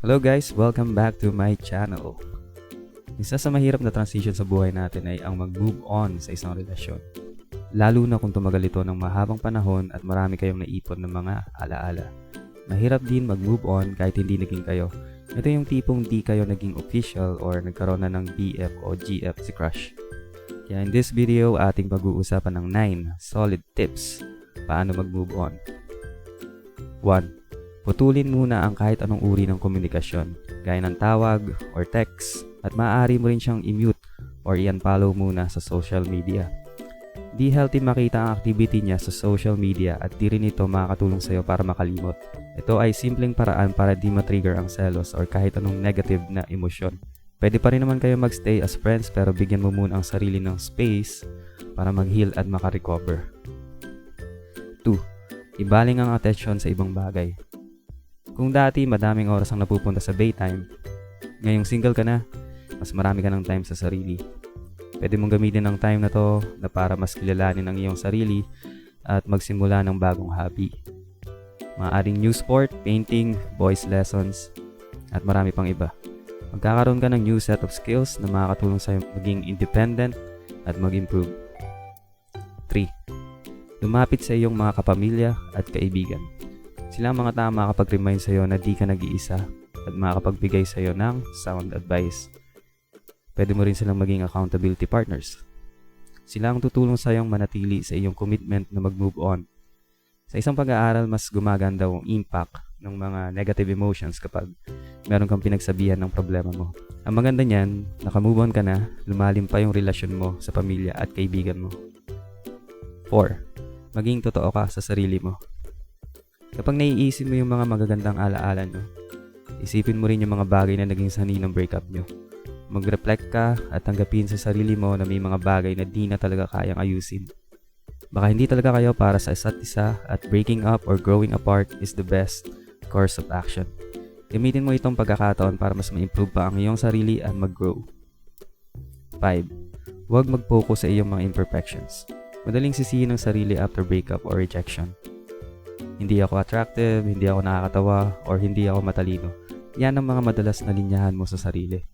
Hello guys, welcome back to my channel. Isa sa mahirap na transition sa buhay natin ay ang mag-move on sa isang relasyon. Lalo na kung tumagal ito ng mahabang panahon at marami kayong naipon ng mga alaala. Mahirap din mag-move on kahit hindi naging kayo. Ito yung tipong di kayo naging official or nagkaroon na ng BF o GF si crush. Kaya in this video, ating pag-uusapan ng 9 solid tips paano mag-move on. 1. Putulin muna ang kahit anong uri ng komunikasyon, gaya ng tawag or text, at maaari mo rin siyang i-mute or i-unfollow muna sa social media. Di healthy makita ang activity niya sa social media at di rin ito makakatulong sa'yo para makalimot. Ito ay simpleng paraan para di matrigger ang selos or kahit anong negative na emosyon. Pwede pa rin naman kayo magstay as friends pero bigyan mo muna ang sarili ng space para mag-heal at makarecover. 2. Ibaling ang attention sa ibang bagay. Kung dati madaming oras ang napupunta sa daytime, ngayong single ka na, mas marami ka ng time sa sarili. Pwede mong gamitin ang time na to na para mas kilalanin ang iyong sarili at magsimula ng bagong hobby. Maaring new sport, painting, voice lessons, at marami pang iba. Magkakaroon ka ng new set of skills na makakatulong sa'yo maging independent at mag-improve. 3. Lumapit sa iyong mga kapamilya at kaibigan. Sila ang mga tama kapag remind sa'yo na di ka nag-iisa at makakapagbigay sa'yo ng sound advice. Pwede mo rin silang maging accountability partners. Sila ang tutulong sa'yong manatili sa iyong commitment na mag-move on. Sa isang pag-aaral, mas gumaganda ang impact ng mga negative emotions kapag meron kang pinagsabihan ng problema mo. Ang maganda niyan, nakamove on ka na, lumalim pa yung relasyon mo sa pamilya at kaibigan mo. 4. Maging totoo ka sa sarili mo. Kapag naiisip mo yung mga magagandang alaala nyo, isipin mo rin yung mga bagay na naging sani ng breakup nyo. Mag-reflect ka at tanggapin sa sarili mo na may mga bagay na di na talaga kayang ayusin. Baka hindi talaga kayo para sa isa't isa at breaking up or growing apart is the best course of action. Gamitin mo itong pagkakataon para mas ma-improve pa ang iyong sarili at mag-grow. 5. Huwag mag-focus sa iyong mga imperfections. Madaling sisihin ng sarili after breakup or rejection hindi ako attractive, hindi ako nakakatawa, or hindi ako matalino. Yan ang mga madalas na linyahan mo sa sarili.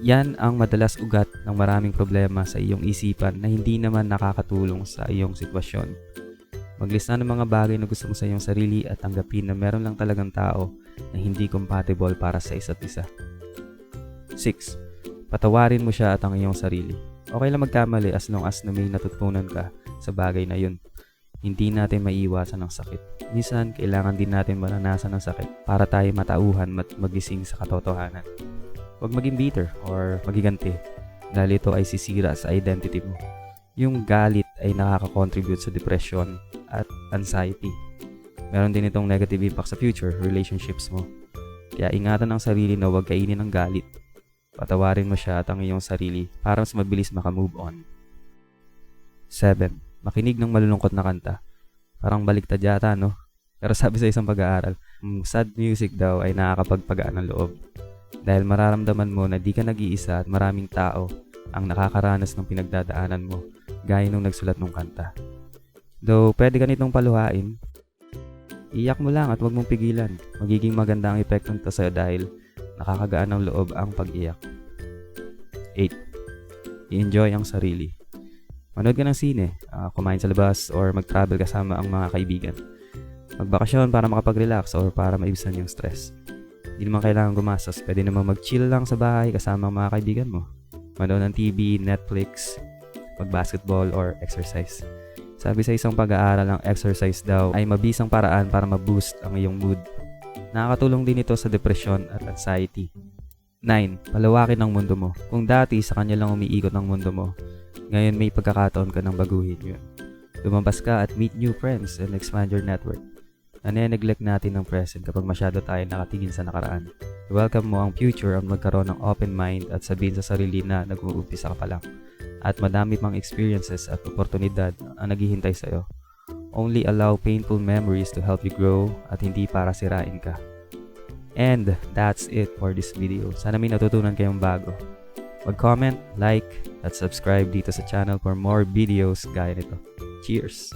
Yan ang madalas ugat ng maraming problema sa iyong isipan na hindi naman nakakatulong sa iyong sitwasyon. Maglista ng mga bagay na gusto mo sa iyong sarili at tanggapin na meron lang talagang tao na hindi compatible para sa isa't isa. 6. Patawarin mo siya at ang iyong sarili. Okay lang magkamali as long as na may natutunan ka sa bagay na yun hindi natin maiiwasan ng sakit. Minsan, kailangan din natin maranasan ng sakit para tayo matauhan at magising sa katotohanan. Huwag maging bitter or magiganti dahil ito ay sisira sa identity mo. Yung galit ay nakaka-contribute sa depression at anxiety. Meron din itong negative impact sa future relationships mo. Kaya ingatan ang sarili na huwag kainin ng galit. Patawarin mo siya at ang iyong sarili para mas mabilis makamove on. 7 makinig ng malulungkot na kanta. Parang baliktad yata, no? Pero sabi sa isang pag-aaral, sad music daw ay nakakapagpagaan ng loob. Dahil mararamdaman mo na di ka nag-iisa at maraming tao ang nakakaranas ng pinagdadaanan mo, gaya nung nagsulat ng kanta. Though pwede ganitong paluhain, iyak mo lang at huwag mong pigilan. Magiging maganda ang epekto nito sa'yo dahil nakakagaan ng loob ang pag-iyak. 8. I-enjoy ang sarili. Manood ka ng sine, uh, kumain sa labas, or mag-travel kasama ang mga kaibigan. Magbakasyon para makapag-relax or para maibsan yung stress. Hindi naman kailangan gumastos, pwede naman mag-chill lang sa bahay kasama ang mga kaibigan mo. Manood ng TV, Netflix, mag-basketball, or exercise. Sabi sa isang pag-aaral ang exercise daw ay mabisang paraan para ma-boost ang iyong mood. Nakakatulong din ito sa depression at anxiety. 9. Palawakin ang mundo mo. Kung dati sa kanya lang umiikot ang mundo mo, ngayon may pagkakataon ka ng baguhin yun. Lumabas ka at meet new friends and expand your network. Nane-neglect natin ng present kapag masyado tayo nakatingin sa nakaraan. Welcome mo ang future ang magkaroon ng open mind at sabihin sa sarili na nag-uumpisa ka pa lang. At madami pang experiences at oportunidad ang naghihintay sa'yo. Only allow painful memories to help you grow at hindi para sirain ka. And that's it for this video. Sana may natutunan kayong bago. Mag-comment, like, at subscribe dito sa channel for more videos gaya nito. Cheers!